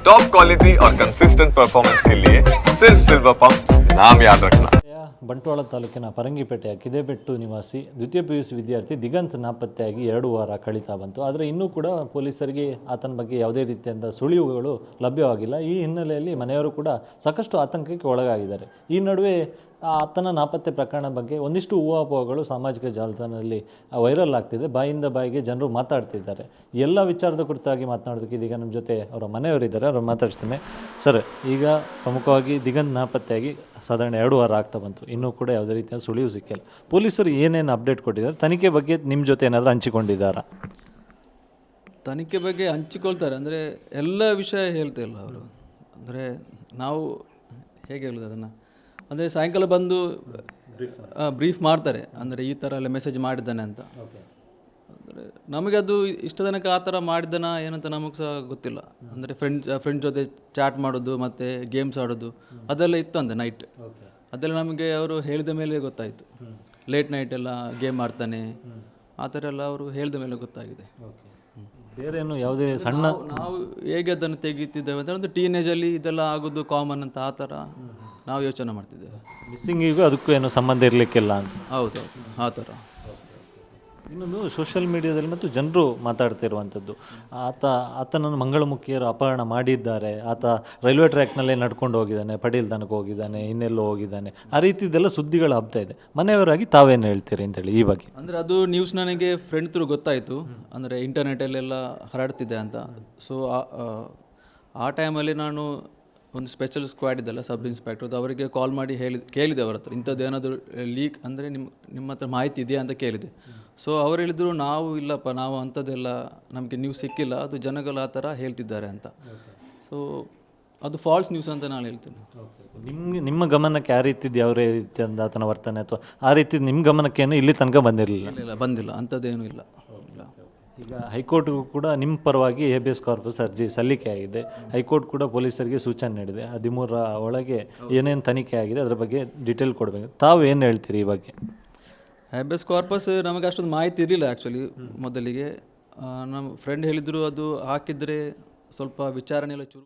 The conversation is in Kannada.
टॉप क्वालिटी और कंसिस्टेंट परफॉर्मेंस के लिए सिर्फ सिल्वर पंप नाम याद रखना ಜಿಲ್ಲೆಯ ಬಂಟ್ವಾಳ ತಾಲೂಕಿನ ಪರಂಗಿಪೇಟೆಯ ಕಿದೆಬೆಟ್ಟು ನಿವಾಸಿ ದ್ವಿತೀಯ ಪಿ ಯು ಸಿ ವಿದ್ಯಾರ್ಥಿ ದಿಗಂತ್ ನಾಪತ್ತೆಯಾಗಿ ಎರಡು ವಾರ ಕಳೀತಾ ಬಂತು ಆದರೆ ಇನ್ನೂ ಕೂಡ ಪೊಲೀಸರಿಗೆ ಆತನ ಬಗ್ಗೆ ಯಾವುದೇ ರೀತಿಯಾದ ಸುಳಿವುಗಳು ಲಭ್ಯವಾಗಿಲ್ಲ ಈ ಹಿನ್ನೆಲೆಯಲ್ಲಿ ಮನೆಯವರು ಕೂಡ ಸಾಕಷ್ಟು ಆತಂಕಕ್ಕೆ ಒಳಗಾಗಿದ್ದಾರೆ ಈ ನಡುವೆ ಆ ಆತನ ನಾಪತ್ತೆ ಪ್ರಕರಣ ಬಗ್ಗೆ ಒಂದಿಷ್ಟು ಊಹಾಪೋಹಗಳು ಸಾಮಾಜಿಕ ಜಾಲತಾಣದಲ್ಲಿ ವೈರಲ್ ಆಗ್ತಿದೆ. ಬಾಯಿಂದ ಬಾಯಿಗೆ ಜನರು ಮಾತಾಡ್ತಿದ್ದಾರೆ. ಎಲ್ಲ ವಿಚಾರದ ಕುರಿತಾಗಿ ಮಾತನಾಡೋದಕ್ಕೆ ಇದೀಗ ನಮ್ಮ ಜೊತೆ ಅವರ ಮನೆಯವರಿದ್ದಾರೆ. ಅವ್ರು ಮಾತಾಡ್ತೇನೆ ಸರ್, ಈಗ ಪ್ರಮುಖವಾಗಿ ದಿಗಂತ್ ನಾಪತ್ತೆಯಾಗಿ ಸಾಧಾರಣ ಎರಡು ವಾರ ಆಗ್ತಾ ಬಂತು. ಇನ್ನೂ ಕೂಡ ಯಾವುದೇ ರೀತಿಯ ಸುಳಿವು ಸಿಕ್ಕಿಲ್ಲ. ಪೊಲೀಸರು ಏನೇನು ಅಪ್ಡೇಟ್ ಕೊಟ್ಟಿದ್ದಾರೆ? ತನಿಖೆ ಬಗ್ಗೆ ನಿಮ್ಮ ಜೊತೆ ಏನಾದರೂ ಹಂಚಿಕೊಂಡಿದ್ದಾರಾ? ತನಿಖೆ ಬಗ್ಗೆ ಹಂಚಿಕೊಳ್ತಾರೆ. ಅಂದರೆ ಎಲ್ಲ ವಿಷಯ ಹೇಳ್ತಾ ಇಲ್ಲ ಅವರು. ಅಂದರೆ ನಾವು ಹೇಗೆ ಹೇಳೋದು ಅದನ್ನು? ಅಂದರೆ ಸಾಯಂಕಾಲ ಬಂದು ಬ್ರೀಫ್ ಮಾಡ್ತಾರೆ. ಅಂದರೆ ಈ ಥರ ಎಲ್ಲ ಮೆಸೇಜ್ ಮಾಡಿದ್ದಾನೆ ಅಂತ. ಅಂದರೆ ನಮಗೆ ಅದು ಇಷ್ಟು ತನಕ ಆ ಥರ ಮಾಡಿದ್ದಾನ ಏನಂತ ನಮಗೆ ಸಹ ಗೊತ್ತಿಲ್ಲ. ಅಂದರೆ ಫ್ರೆಂಡ್ಸ್ ಫ್ರೆಂಡ್ಸ್ ಜೊತೆ ಚಾಟ್ ಮಾಡೋದು ಮತ್ತು ಗೇಮ್ಸ್ ಆಡೋದು ಅದೆಲ್ಲ ಇತ್ತು ಅಂದೆ ನೈಟ್ ಅದೆಲ್ಲ ನಮಗೆ ಅವರು ಹೇಳಿದ ಮೇಲೆ ಗೊತ್ತಾಯಿತು. ಲೇಟ್ ನೈಟ್ ಎಲ್ಲ ಗೇಮ್ ಆಡ್ತಾನೆ. ಆ ಥರ ಎಲ್ಲ ಅವರು ಹೇಳಿದ ಮೇಲೆ ಗೊತ್ತಾಗಿದೆ. ಬೇರೇನು ಯಾವುದೇ ಸಣ್ಣ ನಾವು- ನಾವು ಹೇಗೆ ಅದನ್ನು ತೆಗಿತಿದ್ದೇವೆ ಅಂದರೆ ಒಂದು ಟೀನೇಜಲ್ಲಿ ಇದೆಲ್ಲ ಆಗೋದು ಕಾಮನ್ ಅಂತ ಆ ಥರ ನಾವು ಯೋಚನೆ ಮಾಡ್ತಿದ್ದೇವೆ. ಮಿಸ್ಸಿಂಗಿಗೂ ಅದಕ್ಕೂ ಏನೋ ಸಂಬಂಧ ಇರಲಿಕ್ಕಿಲ್ಲ ಅಂತ. ಹೌದು ಆ ಥರ. ಇನ್ನೊಂದು ಸೋಷಿಯಲ್ ಮೀಡಿಯಾದಲ್ಲಿ ಮತ್ತು ಜನರು ಮಾತಾಡ್ತಿರುವಂಥದ್ದು. ಆತ ಆತನನ್ನು ಮಂಗಳಮುಖಿಯರು ಅಪಹರಣ ಮಾಡಿದ್ದಾರೆ. ಆತ ರೈಲ್ವೆ ಟ್ರ್ಯಾಕ್ನಲ್ಲೇ ನಡ್ಕೊಂಡು ಹೋಗಿದ್ದಾನೆ ಪಡೀಲ್ ತನಕ ಹೋಗಿದ್ದಾನೆ ಇನ್ನೆಲ್ಲೋ ಹೋಗಿದ್ದಾನೆ. ಆ ರೀತಿದೆಲ್ಲ ಸುದ್ದಿಗಳು ಹಬ್ತಾ ಇದೆ. ಮನೆಯವರಾಗಿ ತಾವೇನು ಹೇಳ್ತೀರಿ ಅಂತೇಳಿ ಈ ಬಗ್ಗೆ. ಅಂದರೆ ಅದು ನ್ಯೂಸ್ ನನಗೆ ಫ್ರೆಂಡ್ ತ್ರೂ ಗೊತ್ತಾಯಿತು. ಅಂದರೆ ಇಂಟರ್ನೆಟಲ್ಲೆಲ್ಲ ಹರಡ್ತಿದೆ ಅಂತ. ಸೊ ಆ ಟೈಮಲ್ಲಿ ನಾನು ಒಂದು ಸ್ಪೆಷಲ್ ಸ್ಕ್ವಾಡ್ ಇದೆಲ್ಲ ಸಬ್ ಇನ್ಸ್ಪೆಕ್ಟರ್ ಅದು ಅವರಿಗೆ ಕಾಲ್ ಮಾಡಿ ಹೇಳಿ ಕೇಳಿದೆ ಅವರ ಹತ್ರ. ಇಂಥದ್ದು ಏನಾದರೂ ಲೀಕ್ ಅಂದರೆ ನಿಮ್ಮ ನಿಮ್ಮ ಹತ್ರ ಮಾಹಿತಿ ಇದೆಯಾ ಅಂತ ಕೇಳಿದೆ. ಸೊ ಅವ್ರು ಹೇಳಿದರು ನಾವು ಇಲ್ಲಪ್ಪ ನಾವು ಅಂಥದ್ದೆಲ್ಲ ನಮಗೆ ನ್ಯೂಸ್ ಸಿಕ್ಕಿಲ್ಲ ಅದು ಜನಗಳು ಆ ಥರ ಹೇಳ್ತಿದ್ದಾರೆ ಅಂತ. ಸೊ ಅದು ಫಾಲ್ಸ್ ನ್ಯೂಸ್ ಅಂತ ನಾನು ಹೇಳ್ತೀನಿ. ನಿಮ್ಗೆ ನಿಮ್ಮ ಗಮನಕ್ಕೆ ಆ ರೀತಿ ಯಾವ ರೀತಿಯಿಂದ ಆತನ ವರ್ತನೆ? ಅಥವಾ ಆ ರೀತಿ ನಿಮ್ಮ ಗಮನಕ್ಕೇನು ಇಲ್ಲಿ ತನಕ ಬಂದಿರಲಿಲ್ಲ? ಇಲ್ಲ ಬಂದಿಲ್ಲ. ಅಂಥದ್ದೇನೂ ಇಲ್ಲ. ಈಗ ಹೈಕೋರ್ಟ್ಗೂ ಕೂಡ ನಿಮ್ಮ ಪರವಾಗಿ ಹೇಬಿಯಸ್ ಕಾರ್ಪಸ್ ಅರ್ಜಿ ಸಲ್ಲಿಕೆ ಆಗಿದೆ. ಹೈಕೋರ್ಟ್ ಕೂಡ ಪೊಲೀಸರಿಗೆ ಸೂಚನೆ ನೀಡಿದೆ. ಹದಿಮೂರರ ಒಳಗೆ ಏನೇನು ತನಿಖೆ ಆಗಿದೆ ಅದರ ಬಗ್ಗೆ ಡೀಟೇಲ್ ಕೊಡಬೇಕು. ತಾವು ಏನು ಹೇಳ್ತೀರಿ ಈ ಬಗ್ಗೆ? ಹ್ಯಾಬಿಯಸ್ ಕಾರ್ಪಸ್ ನಮಗೆ ಅಷ್ಟೊಂದು ಮಾಹಿತಿ ಇರಲಿಲ್ಲ ಆ್ಯಕ್ಚುಲಿ ಮೊದಲಿಗೆ. ನಮ್ಮ ಫ್ರೆಂಡ್ ಹೇಳಿದರು ಅದು ಹಾಕಿದರೆ ಸ್ವಲ್ಪ ವಿಚಾರಣೆ ಎಲ್ಲ ಚುರು